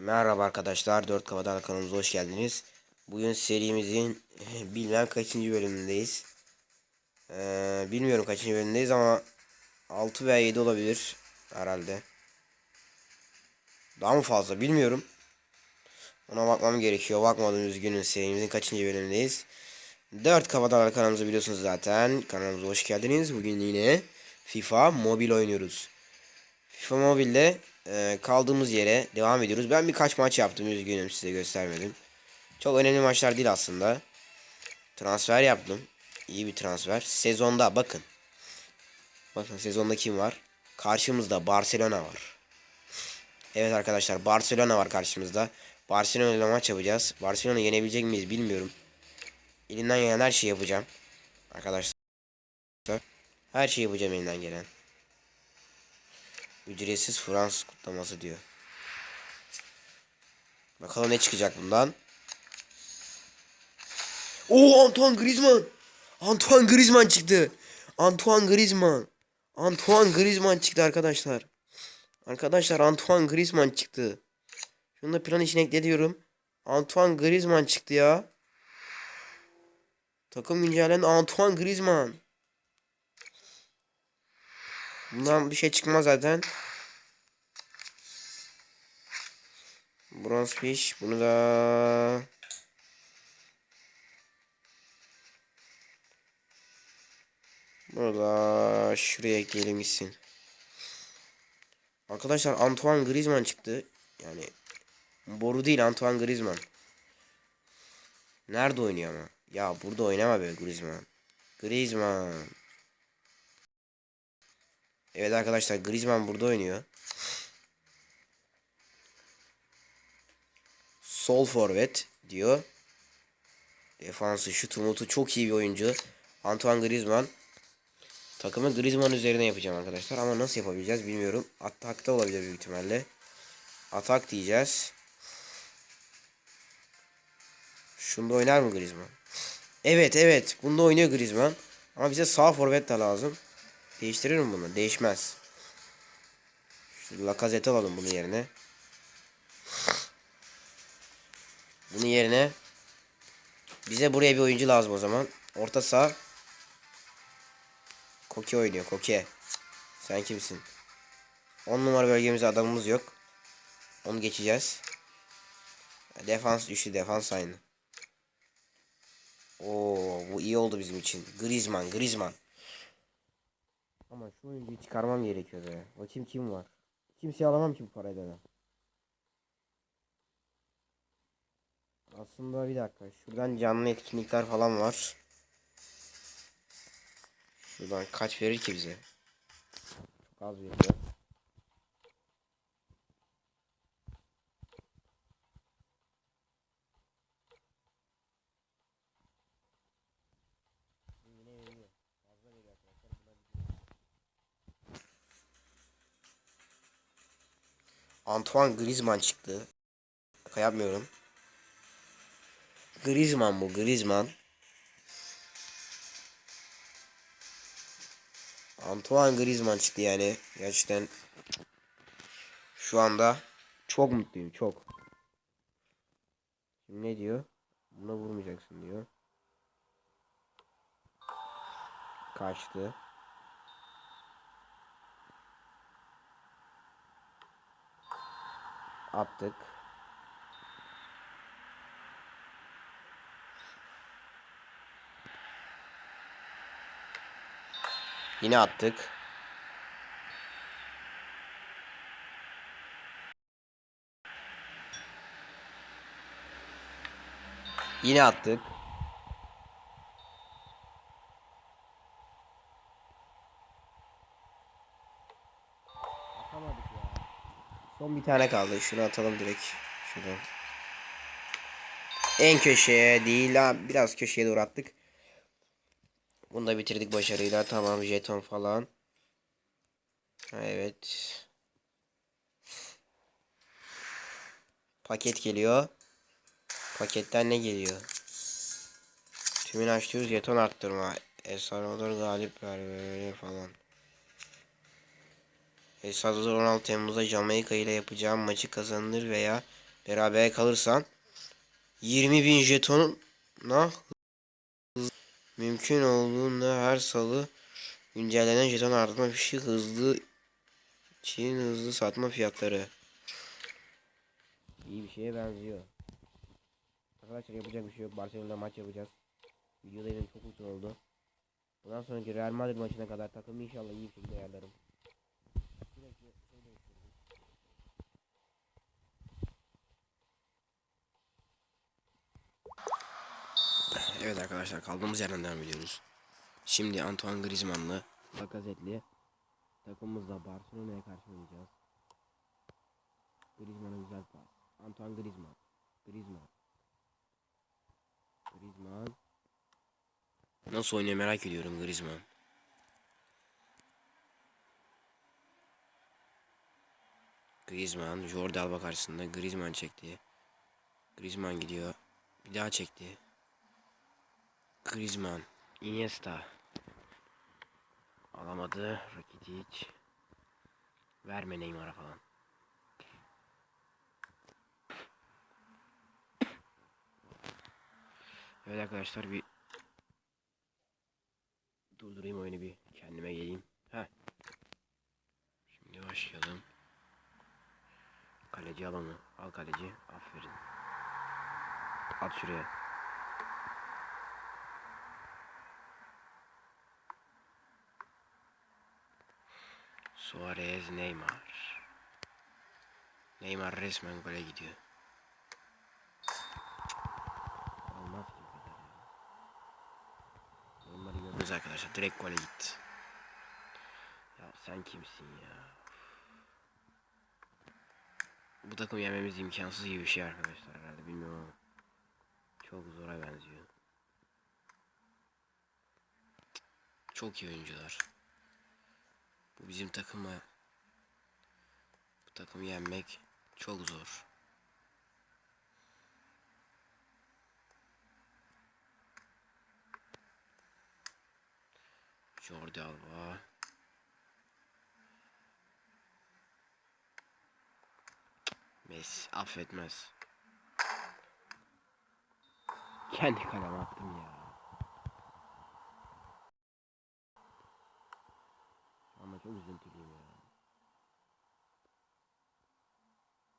Merhaba arkadaşlar, 4 Kafadan kanalımıza hoş geldiniz. Bugün serimizin bilmem kaçıncı bölümündeyiz. Ee, bilmiyorum kaçıncı bölümündeyiz ama 6 veya 7 olabilir herhalde. Daha mı fazla bilmiyorum. Ona bakmam gerekiyor. Bakmadım üzgünüm serimizin kaçıncı bölümündeyiz. 4 Kafadan kanalımızı biliyorsunuz zaten. Kanalımıza hoş geldiniz. Bugün yine FIFA Mobil oynuyoruz. FIFA Mobile'de e, kaldığımız yere devam ediyoruz. Ben birkaç maç yaptım üzgünüm size göstermedim. Çok önemli maçlar değil aslında. Transfer yaptım. İyi bir transfer. Sezonda bakın. Bakın sezonda kim var? Karşımızda Barcelona var. Evet arkadaşlar Barcelona var karşımızda. Barcelona ile maç yapacağız. Barcelona yenebilecek miyiz bilmiyorum. Elimden gelen her şeyi yapacağım. Arkadaşlar. Her şeyi yapacağım elimden gelen. Ücretsiz Fransız kutlaması diyor. Bakalım ne çıkacak bundan. Oo Antoine Griezmann. Antoine Griezmann çıktı. Antoine Griezmann. Antoine Griezmann çıktı arkadaşlar. Arkadaşlar Antoine Griezmann çıktı. Şunu da plan içine ekle. Antoine Griezmann çıktı ya. Takım güncellen Antoine Griezmann. Bundan bir şey çıkmaz zaten. Bronze fish. Bunu da Bunu da şuraya ekleyelim gitsin. Arkadaşlar Antoine Griezmann çıktı. Yani boru değil Antoine Griezmann. Nerede oynuyor ama? Ya burada oynama be Griezmann. Griezmann. Evet arkadaşlar Griezmann burada oynuyor. Sol forvet diyor. Defansı, şutu, mutu çok iyi bir oyuncu. Antoine Griezmann. Takımı Griezmann üzerine yapacağım arkadaşlar. Ama nasıl yapabileceğiz bilmiyorum. Atakta olabilir büyük ihtimalle. Atak diyeceğiz. Şunda oynar mı Griezmann? Evet evet. Bunda oynuyor Griezmann. Ama bize sağ forvet de lazım. Değiştirir mi bunu? Değişmez. Şu Lacazette alalım bunun yerine. Bunun yerine bize buraya bir oyuncu lazım o zaman. Orta saha Koke oynuyor. Koke. Sen kimsin? 10 numara bölgemizde adamımız yok. Onu geçeceğiz. Defans üçlü defans aynı. Oo bu iyi oldu bizim için. Griezmann, Griezmann. Ama şu oyuncuyu çıkarmam gerekiyor be. Bakayım kim var. Kimseyi alamam ki bu parayla da. Aslında bir dakika. Şuradan canlı etkinlikler falan var. Şuradan kaç verir ki bize? Çok az veriyor. Yine veriyor. Fazla veriyor arkadaşlar. Buna bir- Antoine Griezmann çıktı. Şaka yapmıyorum. Griezmann bu Griezmann. Antoine Griezmann çıktı yani. Gerçekten şu anda çok mutluyum çok. Şimdi ne diyor? Buna vurmayacaksın diyor. Kaçtı. Attık. Yine attık. Yine attık. Atamadık ya. Son bir tane kaldı. Şunu atalım direkt. Şuradan. En köşeye değil ha. Biraz köşeye doğru attık. Bunu da bitirdik başarıyla. Tamam jeton falan. Evet. Paket geliyor. Paketten ne geliyor? Tümün açtığımız jeton arttırma. Esalvador galip ver falan. Salvador 16 Temmuz'da Jamaika ile yapacağım maçı kazanır veya beraber kalırsan 20.000 jetona mümkün olduğunda her salı güncellenen jeton artma fişi hızlı için hızlı satma fiyatları. İyi bir şeye benziyor. Arkadaşlar yapacak bir şey yok. Barcelona'da maç yapacağız. Videoda çok uzun oldu. Bundan sonraki Real Madrid maçına kadar takımı inşallah iyi bir şekilde ayarlarım. Evet arkadaşlar kaldığımız yerden devam ediyoruz. Şimdi Antoine Griezmann'lı Lacazette'li takımımızla Barcelona'ya karşı oynayacağız. Griezmann'a güzel pas. Antoine Griezmann. Griezmann. Griezmann. Nasıl oynuyor merak ediyorum Griezmann. Griezmann, Jordi Alba karşısında Griezmann çekti. Griezmann gidiyor. Bir daha çekti. Griezmann, Iniesta. Alamadı. Rakitic. Verme Neymar'a falan. Evet arkadaşlar bir Suarez Neymar. Neymar resmen gole gidiyor. Olmaz ki bu kadar ya. Neymar'ı arkadaşlar. Direkt gole gitti. Ya sen kimsin ya? Bu takım yenmemiz imkansız gibi bir şey arkadaşlar herhalde bilmiyorum. Çok zora benziyor. Çok iyi oyuncular. Bu bizim takıma bu takımı yenmek çok zor. Jordi Alba. Messi affetmez. Kendi kaleme attım ya. Ama çok üzüntülüyüm ya.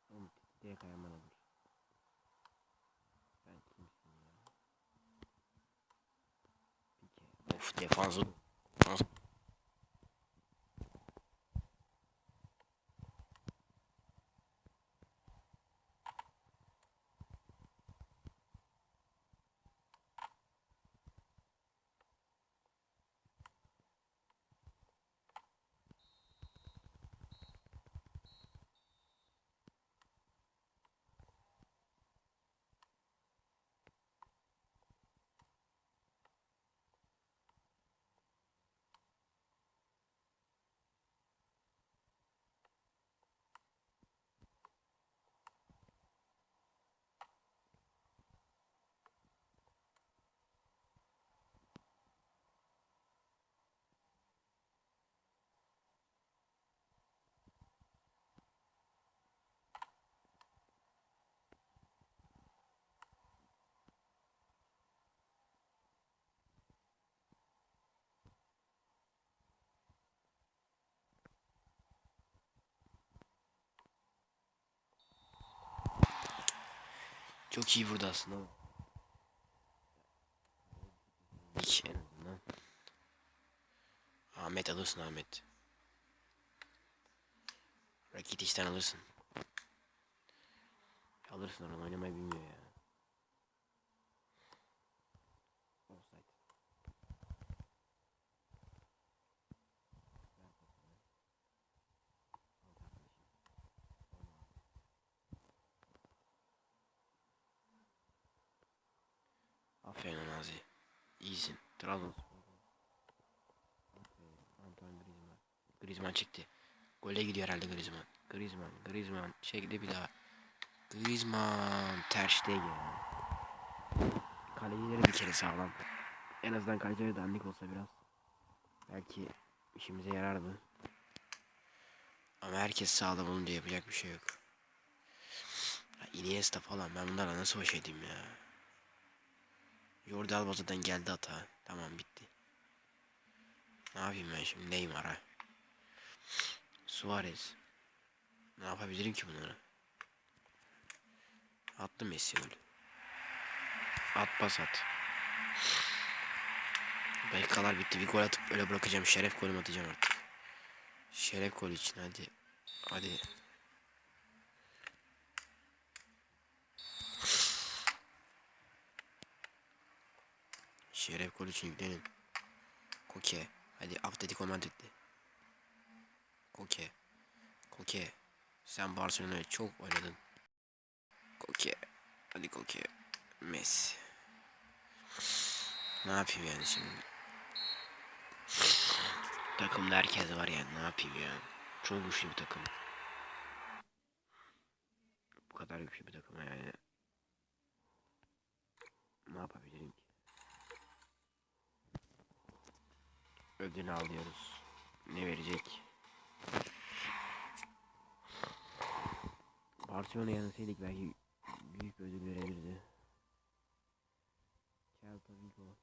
Oğlum direkt ayağımdan alır. Sen kimsin ya? Of defansı. Defans. Çok iyi burada aslında. Hiç. Ahmet alırsın Ahmet. Rakitic'ten alırsın. Alırsın onu oynamayı bilmiyor ya. İyisin. Trabzonspor. Griezmann. Griezmann çekti. Gole gidiyor herhalde Griezmann. Griezmann, Griezmann çekti bir daha. Griezmann Ter Stegen. Kalecileri bir kere sağlam. En azından kalecileri dandik olsa biraz. Belki işimize yarardı. Ama herkes sağlam olunca yapacak bir şey yok. Iniesta falan ben bunlarla nasıl baş edeyim ya. Jordi Alba geldi hata. Tamam bitti. Ne yapayım ben şimdi Neymar'a. Suarez. Ne yapabilirim ki bunlara? Attı Messi öyle. At pas at. Dakikalar bitti. Bir gol atıp öyle bırakacağım. Şeref golümü atacağım artık. Şeref golü için hadi. Hadi. Şeref golü yüklenin. Koke. Hadi Atletico Madrid'de. Koke. Koke. Sen Barcelona'ya çok oynadın. Koke. Hadi Koke. Messi. Ne yapayım yani şimdi? Takımda herkes var yani ne yapayım ya? Çok güçlü bir takım. Bu kadar güçlü bir takım yani. Ne yapabilirim ki? Ödülünü alıyoruz. Ne verecek? Barcelona yanısaydık belki büyük ödül verebilirdi. Celta Vigo.